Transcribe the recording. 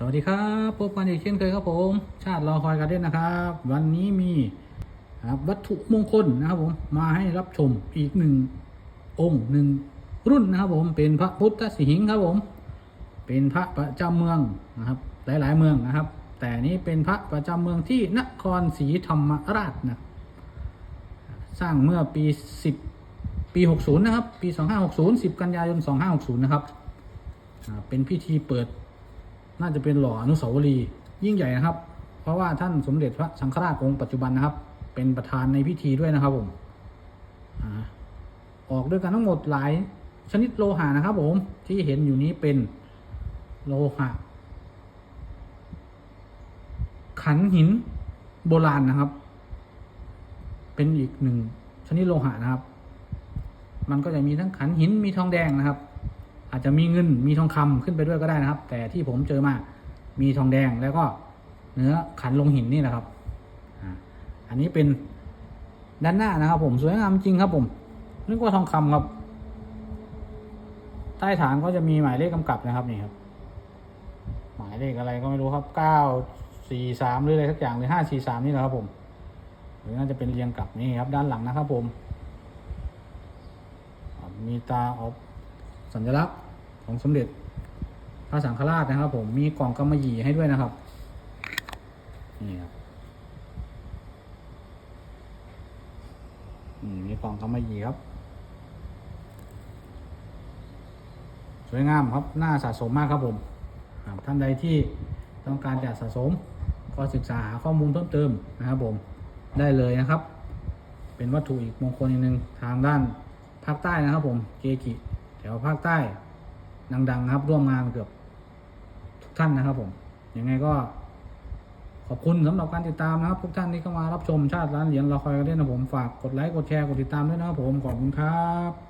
สวัสดีครับพบกันอีกเช่นเคยครับผม ชาติรอคอยกันเด่นนะครับ วันนี้มีวัตถุมงคลนะครับผมมาให้รับชมอีกหนึ่งองค์หนึ่งรุ่นนะครับผมเป็นพระพุทธสิหิงค์ครับผม เป็นพระประจำเมืองนะครับ หลาย ๆ เมืองนะครับ แต่นี้เป็นพระประจำเมืองที่นครศรีธรรมราชนะสร้างเมื่อปี 10 ปี 60 นะครับ ปี 2560 10 กันยายน 2560 นะครับเป็นพิธีเปิด น่าจะเป็นหล่ออนุสาวรีย์ยิ่งใหญ่นะครับ เพราะว่าท่านสมเด็จพระสังฆราชองค์ปัจจุบันนะครับ เป็นประธานในพิธีด้วยนะครับผมออกด้วยกันทั้งหมดหลายชนิดโลหะนะครับ ผมที่เห็นอยู่นี้เป็นโลหะ ขันหินโบราณนะครับ เป็นอีกหนึ่งชนิดโลหะนะครับ มันก็จะมีทั้งขันหินมีทองแดงนะครับ อาจจะมีเงินมีทองคำขึ้นไปด้วยก็ได้นะครับ แต่ที่ผมเจอมามีทองแดงแล้วก็เนื้อขันลงหินนี่แหละครับอันนี้เป็นด้านหน้านะครับผมสวยงามจริงครับผมนึกว่าทองคำครับ ใต้ฐานก็จะมีหมายเลขกำกับนะครับนี่ครับ หมายเลขอะไรก็ไม่รู้ครับเก้าสี่สามหรืออะไรสักอย่างหรือห้าสี่สามนี่แหละครับผมหรือน่าจะเป็นเรียงกลับนี่ครับด้านหลังนะครับผมมีตาออกสัญลักษณ์ ของสมเด็จพระสังฆราชนะครับ ผมมีกล่องกำมะหยี่ให้ด้วยนะครับนี่ครับมีกล่องกำมะหยี่ครับ สวยงามครับน่าสะสมมากครับผมท่านใดที่ต้องการจะสะสมก็ศึกษาหาข้อมูลเพิ่มเติมนะครับผมได้เลยนะครับ เป็นวัตถุอีกมงคลอีกหนึ่งทางด้านภาคใต้นะครับผมเกจิแถวภาคใต้ ดังๆนะครับ ร่วมงานเกือบทุกท่านนะครับ ผมยังไงก็ขอบคุณสำหรับการติดตามนะครับทุกท่านที่เข้ามารับชมชาติร้านเหรียญเราคอยกันด้วยนะผมฝากกดไลค์กดแชร์กดติดตามด้วยนะครับผมขอบคุณครับ